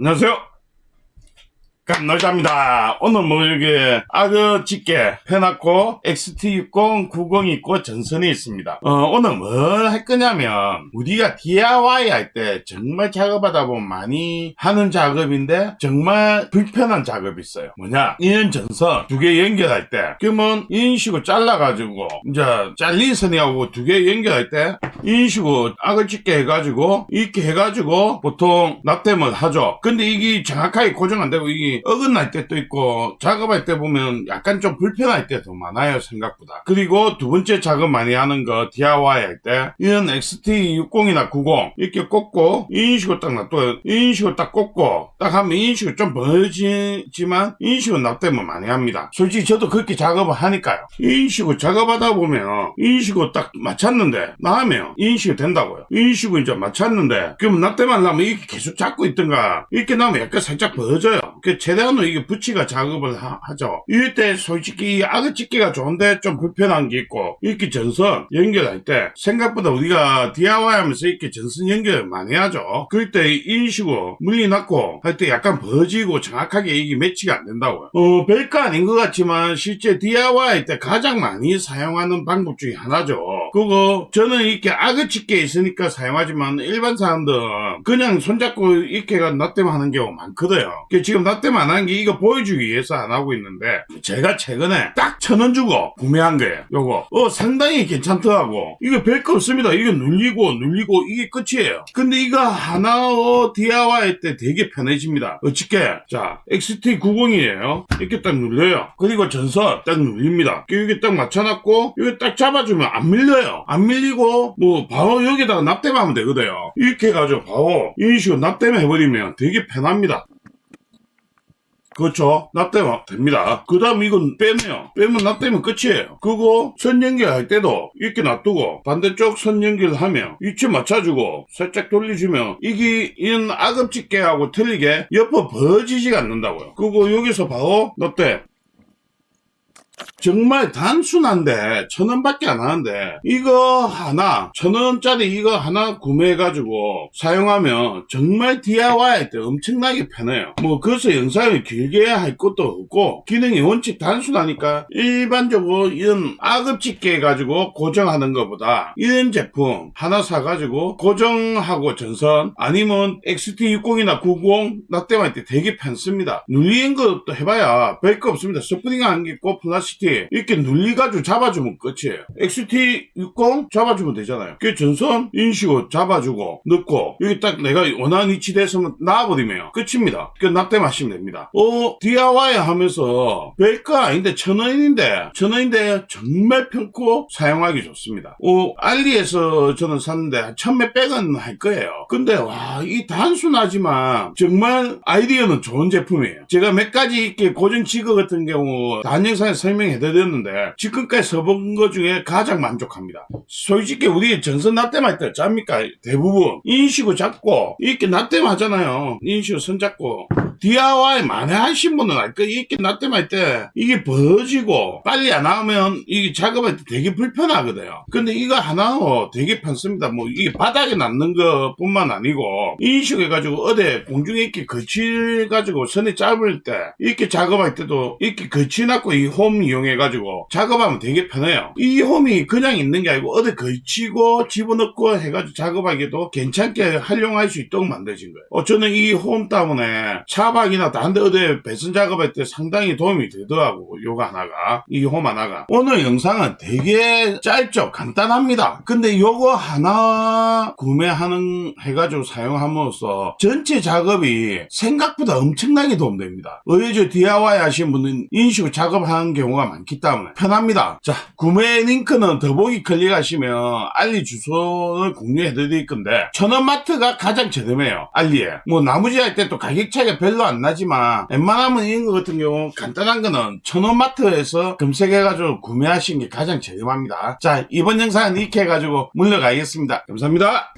안녕하세요. 깜놀자입니다. 오늘 뭐 이렇게 아그 짙게 해놨고 XT60 90이 있고 전선이 있습니다. 어, 오늘 뭘 할 거냐면 우리가 DIY 할 때 정말 작업하다 보면 많이 하는 작업인데 정말 불편한 작업이 있어요. 뭐냐? 이런 전선 두 개 연결할 때 그러면 이런 식으로 잘라가지고 이제 잘린 선이하고 두 개 연결할 때 이런 식으로 악을 짙게 해가지고 이렇게 해가지고 보통 납땜을 하죠. 근데 이게 정확하게 고정 안 되고 이게 어긋날 때도 있고 작업할 때 보면 약간 좀 불편할 때도 많아요 생각보다. 그리고 두 번째 작업 많이 하는 거 DIY 할 때 이런 XT60이나 90 이렇게 꽂고 식으로 딱 놔둬요. 식으로 딱 꽂고 딱 하면 식으로 좀 벌어지지만 이런 식으로 납땜을 많이 합니다. 솔직히 저도 그렇게 작업을 하니까요. 식으로 작업하다 보면 식으로 딱 맞췄는데 나하면 식으로 된다고요. 식으로 이제 맞췄는데 그러면 납땜하려면 이렇게 계속 잡고 있던가 이렇게 나면 약간 살짝 벌어져요. 그 최대한으로 이게 붙이가 작업을 하, 죠 이럴 때 솔직히 찍기가 좋은데 좀 불편한 게 있고 이렇게 전선 연결할 때 생각보다 우리가 DIY 하면서 이렇게 전선 연결을 많이 하죠. 그럴 때 이런 식으로 물리 났고 할 때 약간 벌어지고 정확하게 이게 매치가 안 된다고요. 어, 별거 아닌 것 같지만 실제 DIY 할 때 가장 많이 사용하는 방법 중에 하나죠. 그거 저는 이렇게 찍게 있으니까 사용하지만 일반 사람들은 그냥 손잡고 이렇게가 납땜 하는 경우가 많거든요. 그 지금 안한게 이거 보여주기 위해서 안 하고 있는데 제가 최근에 딱 천 원 주고 구매한 거예요. 요거 어 상당히 괜찮더라고. 이거 별거 없습니다. 이거 눌리고 눌리고 이게 끝이에요. 근데 이거 하나 어, DIY 할때 되게 편해집니다. 어떻게? 자 XT90이에요. 이렇게 딱 눌려요. 그리고 전선 딱 눌립니다. 여기 딱 맞춰놨고 여기 딱 잡아주면 안 밀려요. 안 밀리고 뭐 바로 여기다가 납땜하면 되거든요. 이렇게 해가지고 바로 이런 식으로 납땜 해버리면 되게 편합니다. 그렇죠. 납땜 됩니다. 그 다음 이건 빼네요. 빼면 납땜은 끝이에요. 그거 선 연결할 때도 이렇게 놔두고 반대쪽 선 연결하면 위치 맞춰주고 살짝 돌려주면 이게 이런 아급집게하고 틀리게 옆으로 벌어지지가 않는다고요. 그거 여기서 바로 납땜. 정말 단순한데 천 원밖에 안 하는데 이거 하나 천 원짜리 이거 하나 구매해가지고 사용하면 정말 DIY 할때 엄청나게 편해요. 뭐 그래서 영상을 길게 할 것도 없고 기능이 원칙 단순하니까 일반적으로 이런 악업집게 해가지고 고정하는 것보다 이런 제품 하나 사가지고 고정하고 전선 아니면 XT60이나 90 납땜할 때 되게 편습니다. 눌리는 것도 해봐야 별 거 없습니다. 스프링 있고 플라스틱 이렇게 눌리가지고 잡아주면 끝이에요. XT60 잡아주면 되잖아요. 그 전선 인식으로 잡아주고 넣고 여기 딱 내가 원하는 위치 됐으면 놔버리면 끝입니다. 그 납땜하시면 됩니다. 어 DIY 하면서 별거 아닌데 천 원인데 천 원인데 정말 편코 사용하기 좋습니다. 어 알리에서 저는 샀는데 한 천몇백 원 할 거예요. 근데 와 이 단순하지만 정말 아이디어는 좋은 제품이에요. 제가 몇 가지 이렇게 고정 지거 같은 경우 다른 영상에 설명해 드렸는데 지금까지 써본 것 중에 가장 만족합니다. 솔직히 우리 전선 납땜할 때 잡니까? 대부분 인식을 잡고 이렇게 납땜 하잖아요. 인식을 손 잡고 DIY 많이 하신 분은 알 거예요. 이렇게 납땜할 때 이게 벌어지고 빨리 안 하면 이게 작업할 때 되게 불편하거든요. 근데 이거 하나 되게 편습니다. 뭐 이게 바닥에 놨는 것 뿐만 아니고 인식 해가지고 어디 공중에 이렇게 거치가지고 선이 짧을 때 이렇게 작업할 때도 이렇게 거치놨고 이 홈 이용해 가지고 작업하면 되게 편해요. 이 홈이 그냥 있는 게 아니고 어디 걸치고 집어넣고 해가지고 작업하기도 괜찮게 활용할 수 있도록 만들어진 거예요. 어, 저는 이 홈 때문에 차박이나 다른 데 어디 배선 작업할 때 상당히 도움이 되더라고. 요거 하나가. 이 홈 하나가. 오늘 영상은 되게 짧죠. 간단합니다. 근데 요거 하나 구매하는 해가지고 사용함으로써 전체 작업이 생각보다 엄청나게 도움됩니다. 의외죠 DIY 하신 분은 인식으로 작업하는 경우가 많기 때문에 편합니다. 자, 구매 링크는 더보기 클릭하시면 알리 주소를 공유해 드릴 건데 천원마트가 가장 저렴해요. 알리에. 뭐 나머지 할 때 또 가격 차이가 별로 안 나지만 웬만하면 이런 거 같은 경우 간단한 거는 천원마트에서 검색해가지고 구매하시는 게 가장 저렴합니다. 자, 이번 영상은 이렇게 해가지고 물러가겠습니다. 감사합니다.